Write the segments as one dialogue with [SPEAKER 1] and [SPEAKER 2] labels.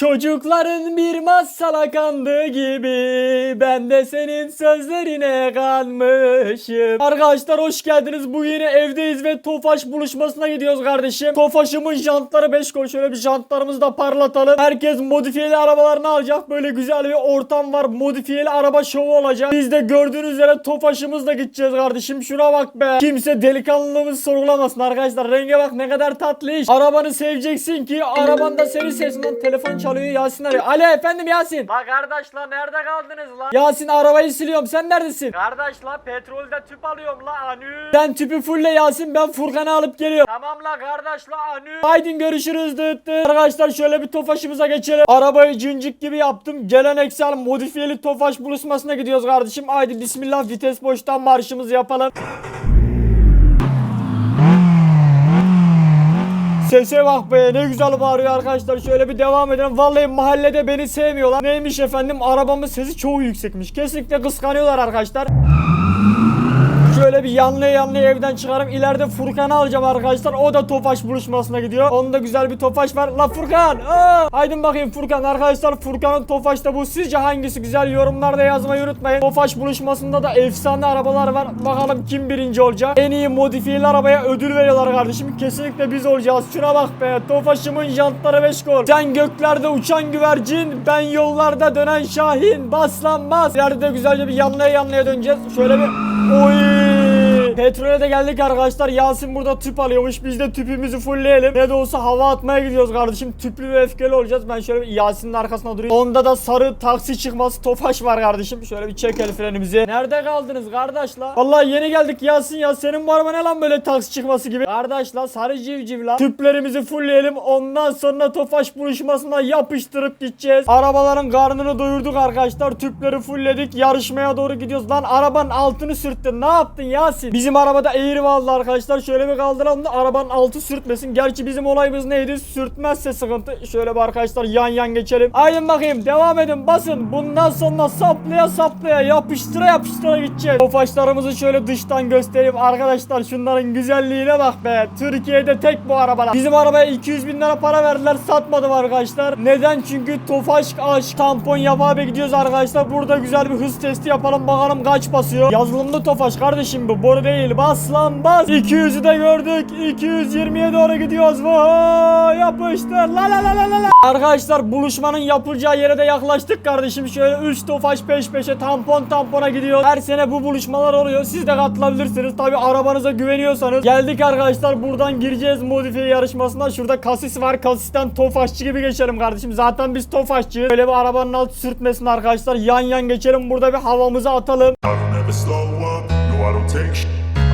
[SPEAKER 1] Çocukların bir masala kandığı gibi ben de senin sözlerine kanmışım. Arkadaşlar hoş geldiniz. Bu yine evdeyiz ve Tofaş buluşmasına gidiyoruz kardeşim. Tofaş'ımın jantları 5 koy. Şöyle bir jantlarımızı da parlatalım. Herkes modifiyeli arabalarını alacak. Böyle güzel bir ortam var. Modifiyeli araba şovu olacak. Biz de gördüğünüz üzere Tofaş'ımızla gideceğiz kardeşim. Şuna bak be. Kimse delikanlılığımızı sorgulamasın arkadaşlar. Renge bak ne kadar tatlı iş. Arabanı seveceksin ki araban da seni sevsin. Lan telefon çalıyor Yasin arıyor. Alo efendim Yasin. La kardeş lan nerede kaldınız lan? Yasin arabayı siliyorum. Sen neredesin? Kardeş la petrolde tüp alıyorum la anü. Sen tüpü fulle Yasin ben Furkan'ı alıp geliyorum. Tamam la kardeş la anü. Haydi görüşürüz dıt dıt. Arkadaşlar şöyle bir tofaşımıza geçelim. Arabayı cincik gibi yaptım. Geleneksel modifiyeli tofaş buluşmasına gidiyoruz kardeşim. Haydi bismillah vites boştan marşımızı yapalım. Sese bak be ne güzel bağırıyor arkadaşlar. Şöyle bir devam edelim. Vallahi mahallede beni sevmiyorlar. Neymiş efendim? Arabamın sesi çoğu yüksekmiş. Kesinlikle kıskanıyorlar arkadaşlar Şöyle bir yanlıya yanlıya evden çıkarım. İleride Furkan'ı alacağım arkadaşlar. O da Tofaş buluşmasına gidiyor. Onda güzel bir Tofaş var. La Furkan! Aa! Haydin bakayım Furkan. Arkadaşlar Furkan'ın Tofaş'ta bu. Sizce hangisi güzel? Yorumlarda yazmayı unutmayın. Tofaş buluşmasında da efsane arabalar var. Bakalım kim birinci olacak? En iyi modifiyeli arabaya ödül veriyorlar kardeşim. Kesinlikle biz olacağız. Şuna bak be. Tofaş'ımın jantları 5 gol. Sen göklerde uçan güvercin. Ben yollarda dönen şahin. Bas lan bas. Güzelce bir yanlıya yanlıya döneceğiz. Şöyle bir... Oy! Petrole de geldik arkadaşlar. Yasin burada tüp alıyormuş. Biz de tüpümüzü fullleyelim. Ne de olsa hava atmaya gidiyoruz kardeşim. Tüplü ve öfkeli olacağız. Ben şöyle Yasin'in arkasına durayım. Onda da sarı taksi çıkması tofaş var kardeşim. Şöyle bir çek el frenimizi. Nerede kaldınız kardeş la? Vallahi yeni geldik Yasin ya. Senin bu araba ne lan böyle taksi çıkması gibi? Kardeş la sarı civciv la. Tüplerimizi fullleyelim. Ondan sonra tofaş buluşmasına yapıştırıp gideceğiz. Arabaların karnını doyurduk arkadaşlar. Tüpleri fullledik. Yarışmaya doğru gidiyoruz. Lan arabanın altını sürttün. Ne yaptın Yasin? Bizim arabada eğri vardı arkadaşlar. Şöyle bir kaldıralım da arabanın altı sürtmesin. Gerçi bizim olayımız neydi? Sürtmezse sıkıntı. Şöyle bir arkadaşlar yan yan geçelim. Haydi bakayım devam edin basın. Bundan sonra saplaya saplaya yapıştıra yapıştıra gideceğiz. Tofaşlarımızı şöyle dıştan göstereyim. Arkadaşlar şunların güzelliğine bak be. Türkiye'de tek bu arabalar. Bizim arabaya 200 bin lira para verdiler. Satmadım arkadaşlar. Neden? Çünkü Tofaş aşk tampon yapa gidiyoruz arkadaşlar. Burada güzel bir hız testi yapalım. Bakalım kaç basıyor. Yazılımlı Tofaş kardeşim bu. Boru değil. Bas lan bas. 200'ü de gördük. 220'ye doğru gidiyoruz. Vay yapıştır. La la la la la la. Arkadaşlar buluşmanın yapılacağı yere de yaklaştık kardeşim. Şöyle 3 Tofaş peş peşe tampon tampona gidiyor. Her sene bu buluşmalar oluyor. Siz de katılabilirsiniz. Tabi arabanıza güveniyorsanız. Geldik arkadaşlar buradan gireceğiz modifiye yarışmasına. Şurada kasis var. Kasisten Tofaşçı gibi geçelim kardeşim. Zaten biz Tofaşçı. Böyle bir arabanın altı sürtmesin arkadaşlar. Yan yan geçelim. Burada bir havamızı atalım.
[SPEAKER 2] I don't take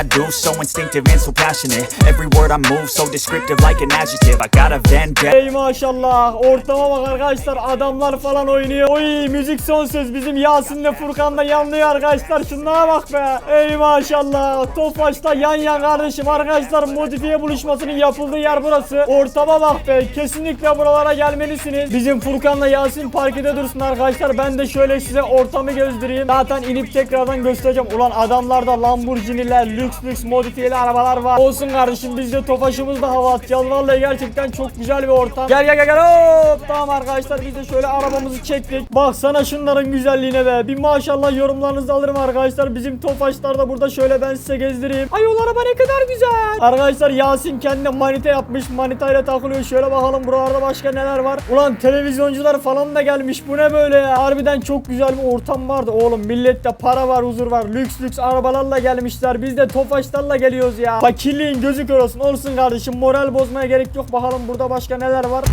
[SPEAKER 3] I do so instinctive and so passionate Every word I move so descriptive like an adjective I got a vendetta
[SPEAKER 1] Ey maşallah ortama bak arkadaşlar adamlar falan oynuyor. Oy müzik son söz bizim Yasin'le Furkan da yanlıyor arkadaşlar şunlara bak be. Ey maşallah Tofaş'ta yan yan kardeşim arkadaşlar modifiye buluşmasının yapıldığı yer burası. Ortama bak be kesinlikle buralara gelmelisiniz. Bizim Furkan'la Yasin parkede dursun arkadaşlar ben de şöyle size ortamı gezdireyim. Zaten inip tekrardan göstereceğim. Ulan adamlarda Lamborghini'ler lüks lüks modifiyeli arabalar var. Olsun kardeşim biz de Tofaş'ımızda hava atacağız. Vallahi gerçekten çok güzel bir ortam. Gel gel gel gel hop. Tamam arkadaşlar biz de şöyle arabamızı çektik. Baksana şunların güzelliğine be. Bir maşallah yorumlarınızı alırım arkadaşlar. Bizim Tofaşlar da burada şöyle ben size gezdireyim. Ay o araba ne kadar güzel. Arkadaşlar Yasin kendine manita yapmış. Manitayla takılıyor. Şöyle bakalım buralarda başka neler var. Ulan televizyoncular falan da gelmiş. Bu ne böyle ya? Harbiden çok güzel bir ortam vardı oğlum. Millette para var, huzur var. Lüks lüks arabalarla gelmişler. Biz de Tofaşlarla geliyoruz ya. Fakirliğin gözü kör olsun. Olsun kardeşim. Moral bozmaya gerek yok. Bakalım burada başka neler var.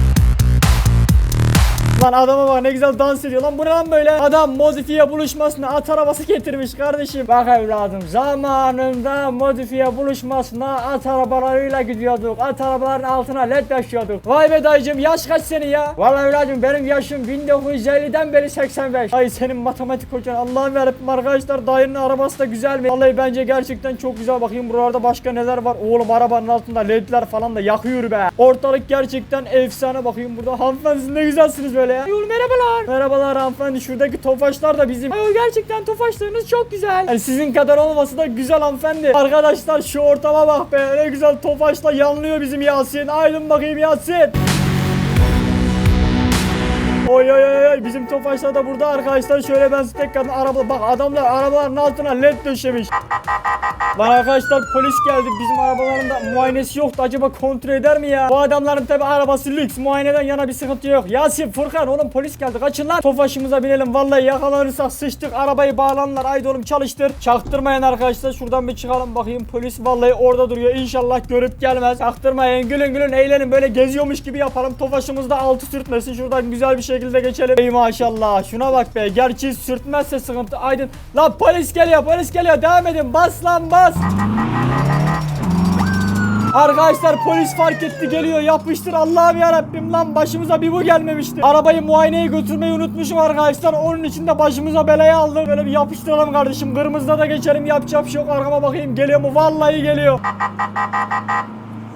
[SPEAKER 1] Lan adama bak ne güzel dans ediyor. Lan bu ne lan böyle? Adam modifiye buluşmasına at arabası getirmiş kardeşim. Bak evladım zamanında modifiye buluşmasına at arabalarıyla gidiyorduk. At arabaların altına led taşıyorduk. Vay be dayıcım yaş kaç senin ya? Vallahi evladım benim yaşım 1950'den beri 85 Ay senin matematik hocan Allah'ım yarabbim arkadaşlar dayının arabası da güzel mi? Vallahi bence gerçekten çok güzel. Bakayım buralarda başka neler var? Oğlum arabanın altında ledler falan da yakıyor be. Ortalık gerçekten efsane. Bakayım burada hanımefendi ne güzelsiniz böyle ya Yol merhabalar. Merhabalar hanımefendi. Şuradaki tofaşlar da bizim. Ay gerçekten tofaşlarınız çok güzel. Yani sizin kadar olması da güzel hanımefendi. Arkadaşlar şu ortama bak be. Ne güzel tofaşla yanlıyor bizim Yasin. Aydın bakayım Yasin. Oy oy oy oy. Bizim Tofaşlar da burada arkadaşlar. Şöyle ben size tekrardan araba bak adamlar arabaların altına led döşemiş. Lan arkadaşlar polis geldi bizim arabaların da muayenesi yoktu acaba kontrol eder mi ya? Bu adamların tabi arabası lüks muayeneden yana bir sıkıntı yok. Yasin Furkan oğlum polis geldi kaçın lan. Tofaşımıza binelim vallahi yakalanırsak sıçtık arabayı bağlanlar haydi oğlum çalıştır. Çaktırmayın arkadaşlar şuradan bir çıkalım bakayım polis vallahi orada duruyor inşallah görüp gelmez. Çaktırmayın gülün gülün eğlenin böyle geziyormuş gibi yapalım. Tofaşımız da altı sürtmesin şuradan güzel bir şekilde geçelim. Ey maşallah şuna bak be gerçi sürtmezse sıkıntı aydın. Lan polis geliyor polis geliyor devam edin bas lan bas. Arkadaşlar polis fark etti geliyor yapıştır Allah'ım yarabbim lan başımıza bir bu gelmemişti. Arabayı muayeneye götürmeyi unutmuşum arkadaşlar onun için de başımıza belayı aldık. Böyle bir yapıştıralım kardeşim kırmızıda da geçelim yapacak bir şey yok arkama bakayım geliyor mu vallahi geliyor.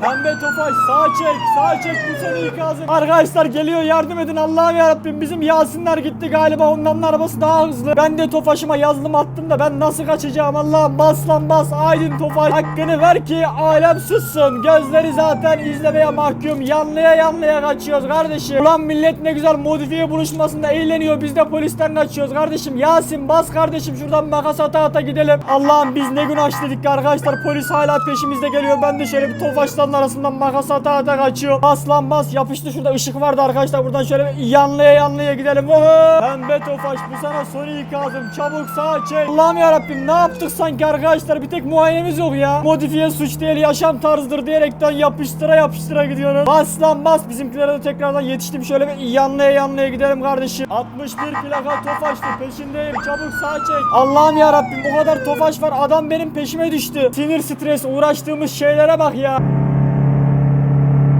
[SPEAKER 1] Pembe Tofaş sağ çek sağ çek bu seni ikazım. Arkadaşlar geliyor yardım edin Allah'ım yarabbim bizim Yasinler gitti galiba onların arabası daha hızlı. Ben de Tofaş'ıma yazdım attım da ben nasıl kaçacağım Allah'ım bas lan bas Aydın Tofaş hakkını ver ki alem sussun. Gözleri zaten izlemeye mahkum yanlıya yanlıya kaçıyoruz kardeşim. Ulan millet ne güzel modifiye buluşmasında eğleniyor biz de polisten kaçıyoruz kardeşim. Yasin bas kardeşim şuradan makas ata ata gidelim. Allah'ım biz ne gün dedik arkadaşlar polis hala peşimizde geliyor. Ben de şöyle bir Tofaş'tan arasından makas ata ata kaçıyor. Bas yapıştı şurada ışık vardı arkadaşlar buradan şöyle yanlıya yanlıya gidelim. Oho! Pembe Tofaş bu sana son ikazım çabuk sağa çek. Allah'ım yarabbim ne yaptık sanki arkadaşlar bir tek muayenemiz yok ya. Modifiye suç değil yaşam tarzıdır diyerekten yapıştıra yapıştıra gidiyoruz. Bas bas bizimkilere de tekrardan yetiştim şöyle bir yanlıya yanlıya gidelim kardeşim. 61 plaka Tofaş'tı peşindeyim çabuk sağa çek. Allah'ım yarabbim bu kadar Tofaş var adam benim peşime düştü. Sinir stres uğraştığımız şeylere bak ya.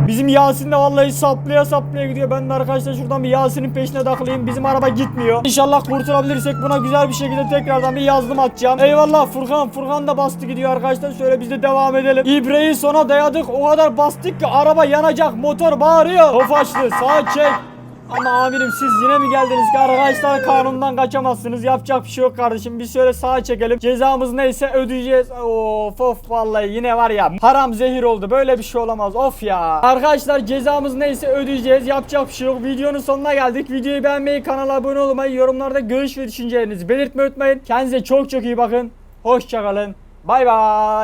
[SPEAKER 1] Bizim Yasin de vallahi saplaya saplaya gidiyor. Ben de arkadaşlar şuradan bir Yasin'in peşine takılayım. Bizim araba gitmiyor. İnşallah kurtulabilirsek buna güzel bir şekilde tekrardan bir yazdım atacağım. Eyvallah Furkan. Furkan da bastı gidiyor arkadaşlar. Şöyle biz de devam edelim. İbreyi sona dayadık. O kadar bastık ki araba yanacak. Motor bağırıyor. Tofaşlı sağ çek. Ama amirim siz yine mi geldiniz ki arkadaşlar kanundan kaçamazsınız? Yapacak bir şey yok kardeşim. Biz şöyle sağa çekelim. Cezamız neyse ödeyeceğiz. Of of vallahi yine var ya haram zehir oldu. Böyle bir şey olamaz. Of ya. Arkadaşlar cezamız neyse ödeyeceğiz. Yapacak bir şey yok. Videonun sonuna geldik. Videoyu beğenmeyi kanala abone olmayı yorumlarda görüş ve düşüncelerinizi belirtmeyi unutmayın. Kendinize çok çok iyi bakın. Hoşçakalın bay bay